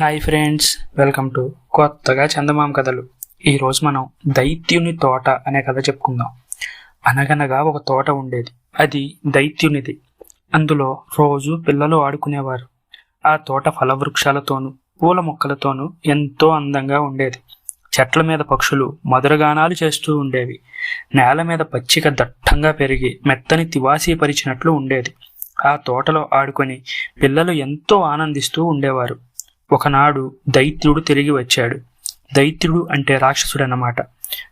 Hi friends welcome to కొత్తగా చందమామ కథలు. ఈరోజు మనం దైత్యుని తోట అనే కథ చెప్పుకుందాం. అనగనగా ఒక తోట ఉండేది. అది దైత్యునిది. అందులో రోజు పిల్లలు ఆడుకునేవారు. ఆ తోట ఫలవృక్షాలతోనూ పూల మొక్కలతోనూ ఎంతో అందంగా ఉండేది. చెట్ల మీద పక్షులు మధురగానాలు చేస్తూ ఉండేవి. నేల మీద పచ్చిక దట్టంగా పెరిగి మెత్తని తివాసీ పరిచినట్లు ఉండేది. ఆ తోటలో ఆడుకొని పిల్లలు ఎంతో ఆనందిస్తూ ఉండేవారు. ఒకనాడు దైత్యుడు తిరిగి వచ్చాడు. దైత్యుడు అంటే రాక్షసుడు అన్నమాట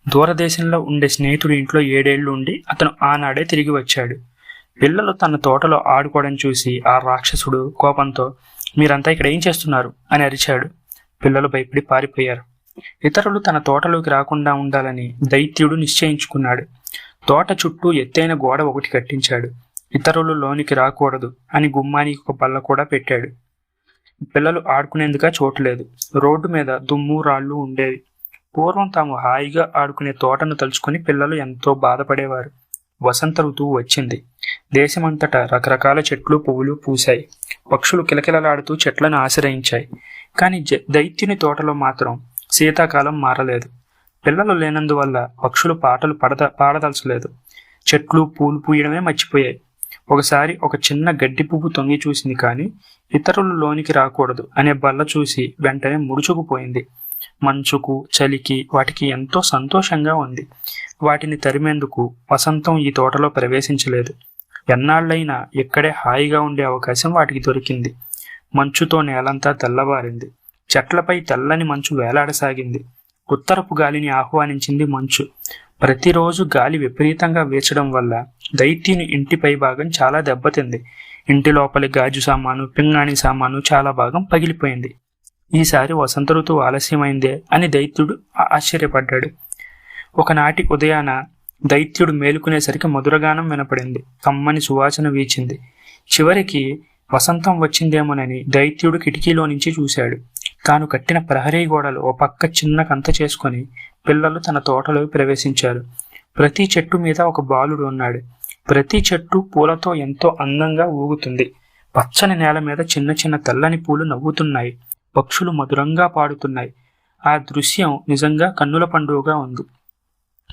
దూరదేశంలో ఉండే స్నేహితుడి ఇంట్లో ఏడేళ్ళు ఉండి అతను ఆనాడే తిరిగి వచ్చాడు. పిల్లలు తన తోటలో ఆడుకోవడం చూసి ఆ రాక్షసుడు కోపంతో మీరంతా ఇక్కడ ఏం చేస్తున్నారు? అని అరిచాడు. పిల్లలు భయపడి పారిపోయారు. ఇతరులు తన తోటలోకి రాకుండా ఉండాలని దైత్యుడు నిశ్చయించుకున్నాడు. తోట చుట్టూ ఎత్తైన గోడ ఒకటి కట్టించాడు. ఇతరులు లోనికి రాకూడదు అని గుమ్మానికి ఒక బల్ల కూడా పెట్టాడు. పిల్లలు ఆడుకునేందుక చూడలేదు రోడ్డు మీద దుమ్ము రాళ్ళు ఉండేవి. పూర్వం తాము హాయిగా ఆడుకునే తోటను తలుచుకుని పిల్లలు ఎంతో బాధపడేవారు. వసంత ఋతువు వచ్చింది. దేశమంతటా రకరకాల చెట్లు పువ్వులు పూశాయి. పక్షులు కిలకిలలాడుతూ చెట్లను ఆశ్రయించాయి. కానీ దైత్యుని తోటలో మాత్రం శీతాకాలం మారలేదు. పిల్లలు లేనందువల్ల పక్షులు పాటలు పడద పాడదలచలేదు. చెట్లు పూలు పూయడమే మర్చిపోయాయి. ఒకసారి ఒక చిన్న గడ్డి పువ్వు తొంగి చూసింది కానీ ఇతరులు లోనికి రాకూడదు అనే బల్ల చూసి వెంటనే ముడుచుకుపోయింది. మంచుకు చలికి వాటికి ఎంతో సంతోషంగా ఉంది. వాటిని తరిమేందుకు వసంతం ఈ తోటలో ప్రవేశించలేదు. ఎన్నాళ్ళైనా ఇక్కడే హాయిగా ఉండే అవకాశం వాటికి దొరికింది. మంచుతో నేలంతా తెల్లబారింది చెట్లపై తెల్లని మంచు వేలాడసాగింది. ఉత్తరపు గాలిని ఆహ్వానించింది మంచు. ప్రతిరోజు గాలి విపరీతంగా వీచడం వల్ల దైత్యుని ఇంటి పై భాగం చాలా దెబ్బతింది. ఇంటి లోపలి గాజు సామాను పింగాణి సామాను చాలా భాగం పగిలిపోయింది. ఈసారి వసంత ఋతువు ఆలస్యమైందే అని దైత్యుడు ఆశ్చర్యపడ్డాడు. ఒకనాటి ఉదయాన దైత్యుడు మేలుకునేసరికి మధురగానం వినపడింది. కమ్మని సువాసన వీచింది. చివరికి వసంతం వచ్చిందేమోనని దైత్యుడు కిటికీలో నుంచి చూశాడు. తాను కట్టిన ప్రహరీ గోడలు ఓ పక్క చిన్న కంత చేసుకొని పిల్లలు తన తోటలోకి ప్రవేశించారు. ప్రతి చెట్టు మీద ఒక బాలుడు ఉన్నాడు. ప్రతి చెట్టు పూలతో ఎంతో అందంగా ఊగుతుంది. పచ్చని నేల మీద చిన్న చిన్న తెల్లని పూలు నవ్వుతున్నాయి. పక్షులు మధురంగా పాడుతున్నాయి. ఆ దృశ్యం నిజంగా కన్నుల పండుగగా ఉంది.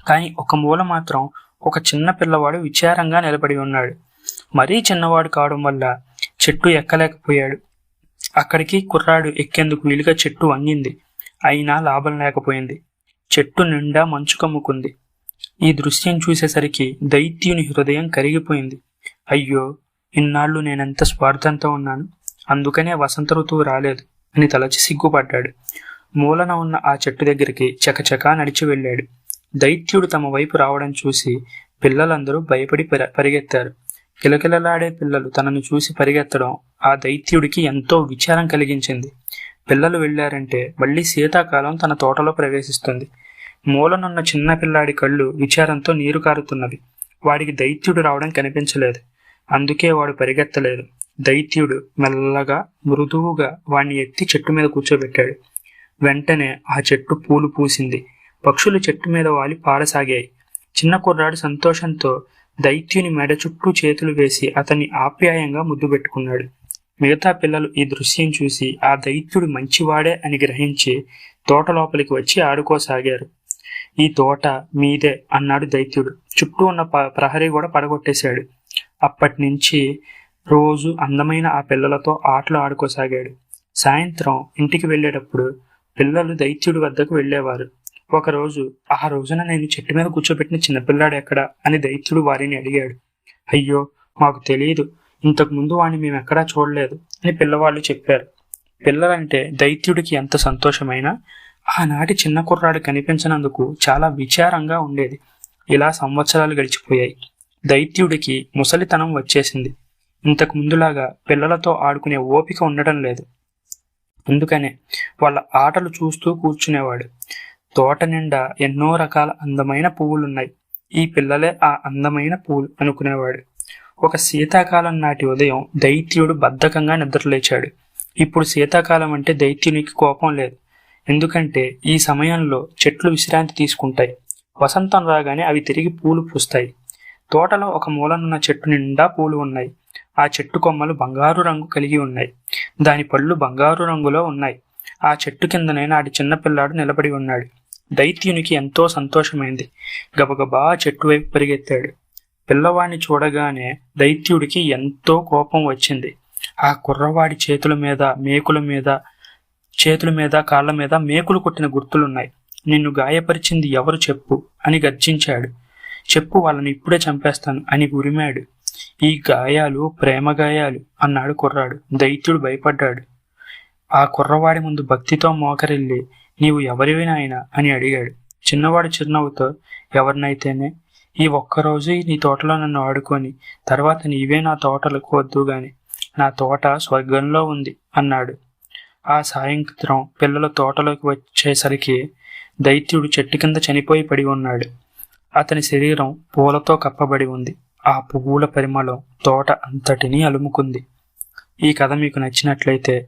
కానీ ఒక మూల మాత్రం ఒక చిన్న పిల్లవాడు విచారంగా నిలబడి ఉన్నాడు. మరీ చిన్నవాడు కావడం వల్ల చెట్టు ఎక్కలేకపోయాడు. అక్కడికి కుర్రాడు ఎక్కేందుకు వీలుగా చెట్టు వంగింది. అయినా లాభం లేకపోయింది. చెట్టు నిండా మంచు కమ్ముకుంది. ఈ దృశ్యం చూసేసరికి దైత్యుని హృదయం కరిగిపోయింది. అయ్యో ఇన్నాళ్ళు నేనెంత స్వార్థంతో ఉన్నాను? అందుకనే వసంత ఋతువు రాలేదు అని తలచి సిగ్గుపడ్డాడు. మూలన ఉన్న ఆ చెట్టు దగ్గరికి చకచకా నడిచి వెళ్ళాడు. దైత్యుడు తమ వైపు రావడం చూసి పిల్లలందరూ భయపడి పరిగెత్తారు. కిలకిలలాడే పిల్లలు తనను చూసి పరిగెత్తడం ఆ దైత్యుడికి ఎంతో విచారం కలిగించింది. పిల్లలు వెళ్ళారంటే మళ్ళీ శీతాకాలం తన తోటలో ప్రవేశిస్తుంది. మూలనున్న చిన్న పిల్లాడి కళ్ళు విచారంతో నీరు కారుతున్నవి. వాడికి దైత్యుడు రావడం కనిపించలేదు. అందుకే వాడు పరిగెత్తలేదు. దైత్యుడు మెల్లగా మృదువుగా వాణ్ణి ఎత్తి చెట్టు మీద కూర్చోబెట్టాడు. వెంటనే ఆ చెట్టు పూలు పూసింది. పక్షులు చెట్టు మీద వాలి పాడసాగాయి చిన్న కుర్రాడు సంతోషంతో దైత్యుని మెడ చుట్టూ చేతులు వేసి అతన్ని ఆప్యాయంగా ముద్దు పెట్టుకున్నాడు. మిగతా పిల్లలు ఈ దృశ్యం చూసి ఆ దైత్యుడు మంచివాడే అని గ్రహించి తోట లోపలికి వచ్చి ఆడుకోసాగారు. ఈ తోట మీదే అన్నాడు దైత్యుడు. చుట్టూ ఉన్న ప- ప్రహరీ కూడా పడగొట్టేశాడు. అప్పటి నుంచి రోజు అందమైన ఆ పిల్లలతో ఆటలు ఆడుకోసాగాడు. సాయంత్రం ఇంటికి వెళ్ళేటప్పుడు పిల్లలు దైత్యుడి వద్దకు వెళ్ళేవారు. ఒకరోజు ఆ రోజున నేను చెట్టు మీద కూర్చోబెట్టిన చిన్నపిల్లాడు ఎక్కడ? అని దైత్యుడు వారిని అడిగాడు. అయ్యో మాకు తెలియదు ఇంతకు ముందు వాడిని మేము ఎక్కడా చూడలేదు అని పిల్లవాళ్ళు చెప్పారు. పిల్లలంటే దైత్యుడికి ఎంత సంతోషమైనా ఆనాటి చిన్న కుర్రాడు కనిపించినందుకు చాలా విచారంగా ఉండేది. ఇలా సంవత్సరాలు గడిచిపోయాయి. దైత్యుడికి ముసలితనం వచ్చేసింది. ఇంతకు ముందులాగా పిల్లలతో ఆడుకునే ఓపిక ఉండటం లేదు. అందుకనే వాళ్ళ ఆటలు చూస్తూ కూర్చునేవాడు. తోట నిండా ఎన్నో రకాల అందమైన పువ్వులున్నాయి. ఈ పిల్లలే ఆ అందమైన పువ్వులు అనుకునేవాడు. ఒక శీతాకాలం నాటి ఉదయం దైత్యుడు బద్ధకంగా నిద్రలేచాడు. ఇప్పుడు శీతాకాలం అంటే దైత్యునికి కోపం లేదు. ఎందుకంటే ఈ సమయంలో చెట్లు విశ్రాంతి తీసుకుంటాయి. వసంతం రాగానే అవి తిరిగి పూలు పూస్తాయి. తోటలో ఒక మూలనున్న చెట్టు నిండా పూలు ఉన్నాయి. ఆ చెట్టు కొమ్మలు బంగారు రంగు కలిగి ఉన్నాయి. దాని పళ్ళు బంగారు రంగులో ఉన్నాయి. ఆ చెట్టు కిందనే నాటి చిన్నపిల్లాడు నిలబడి ఉన్నాడు. దైత్యునికి ఎంతో సంతోషమైంది. గబగబా చెట్టు వైపు పరిగెత్తాడు. పిల్లవాడిని చూడగానే దైత్యుడికి ఎంతో కోపం వచ్చింది. ఆ కుర్రవాడి చేతుల మీద మేకుల మీద చేతుల మీద కాళ్ళ మీద మేకులు కొట్టిన గుర్తులున్నాయి. నిన్ను గాయపరిచింది ఎవరు చెప్పు అని గర్జించాడు. చెప్పు వాళ్ళని ఇప్పుడే చంపేస్తాను అని ఉరిమాడు. ఈ గాయాలు ప్రేమ గాయాలు అన్నాడు కుర్రాడు. దైత్యుడు భయపడ్డాడు. ఆ కుర్రవాడి ముందు భక్తితో మోకరిల్లి నీవు ఎవరివి అని అడిగాడు. చిన్నవాడు చిరునవ్వుతో ఎవరినైతేనే? ఈ ఒక్కరోజు నీ తోటలో నన్ను ఆడుకొని తర్వాత నీవే నా తోటలకు వద్దు గాని నా తోట స్వర్గంలో ఉంది అన్నాడు. ఆ సాయంత్రం పిల్లల తోటలోకి వచ్చేసరికి దైత్యుడు చెట్టు కింద చనిపోయి పడి ఉన్నాడు. అతని శరీరం పూలతో కప్పబడి ఉంది. ఆ పువ్వుల పరిమళం తోట అంతటినీ అలుముకుంది. ఈ కథ మీకు నచ్చినట్లయితే